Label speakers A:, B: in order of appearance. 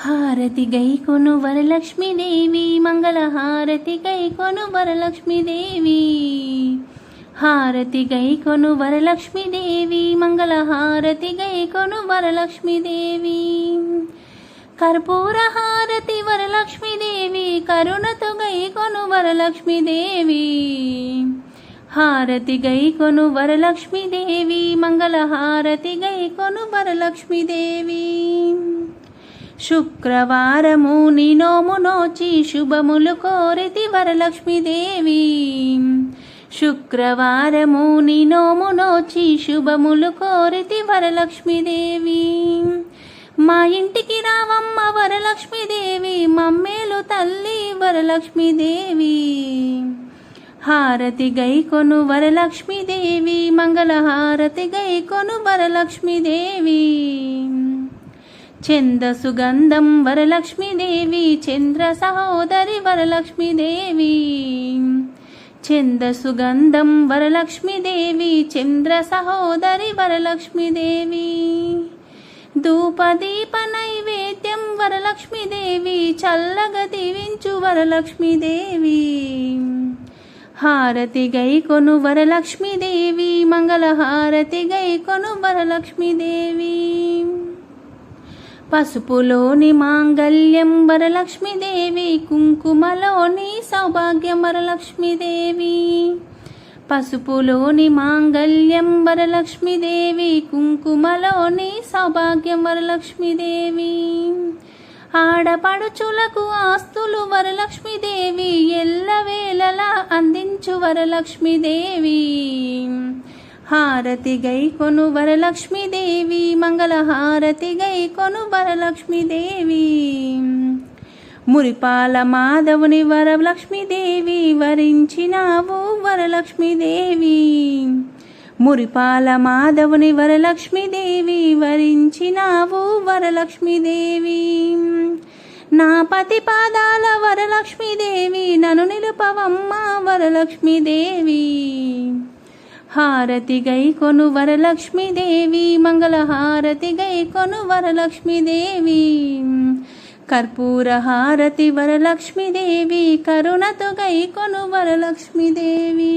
A: హారతి గై కొను వరలక్ష్మీదేవి మంగళ హారతి గై కొను వరలక్ష్మీదేవి. హారతి గై కొను వరలక్ష్మీదేవి మంగళ హారతి గై కొను వరలక్ష్మీదేవి. కర్పూర హారతి వరలక్ష్మీదేవి కరుణతో గై కొను వరలక్ష్మీదేవి. హారతి గై కొను వరలక్ష్మీదేవి మంగళ హారతి గై కొను వరలక్ష్మీదేవి. శుక్రవారము నినోము నోచి శుభములు కోరితి వరలక్ష్మీదేవి. శుక్రవారము నినోము నోచి శుభములు కోరితి వరలక్ష్మీదేవి. మా ఇంటికి రావమ్మ వరలక్ష్మీదేవి మమ్మేలు తల్లి వరలక్ష్మీదేవి. హారతి గైకొను వరలక్ష్మీదేవి మంగళ హారతి గై వరలక్ష్మీదేవి. చంద సుగంధం వరలక్ష్మీదేవి చంద్ర సహోదరి వరలక్ష్మీదేవి చంద సుగంధం వరలక్ష్మీదేవి చంద్ర సహోదరి వరలక్ష్మీదేవి ధూపదీప నైవేద్యం వరలక్ష్మీదేవి చల్లగా దీవించు వరలక్ష్మీదేవి హారతి గై కొను వరలక్ష్మీదేవి మంగళహారతి గై కొను వరలక్ష్మీదేవి పసుపులోని మాంగళ్యం వరలక్ష్మీదేవి కుంకుమలోని సౌభాగ్యం వరలక్ష్మీదేవి. పసుపులోని మాంగళ్యం వరలక్ష్మీదేవి కుంకుమలోని సౌభాగ్యం వరలక్ష్మీదేవి. ఆడపడుచులకు ఆస్తులు వరలక్ష్మీదేవి ఎల్లవేళలా అందించు వరలక్ష్మీదేవి. హారతి గై కొను వరలక్ష్మీదేవి మంగళ హారతి గై కొను వరలక్ష్మీదేవి మురిపాల మాధవుని వరలక్ష్మీదేవి వరించినావు వరలక్ష్మీదేవి మురిపాల మాధవుని వరలక్ష్మీదేవి వరించినావు వరలక్ష్మీదేవి నా పతి పాదాల వరలక్ష్మీదేవి నన్ను నిలుపవమ్మ వరలక్ష్మీదేవి హారతి గై కొను వరలక్ష్మీదేవి మంగళ హారతి గై కొను వరలక్ష్మీదేవి. కర్పూర హారతి వరలక్ష్మీదేవి కరుణతో గై కొను వరలక్ష్మీదేవి.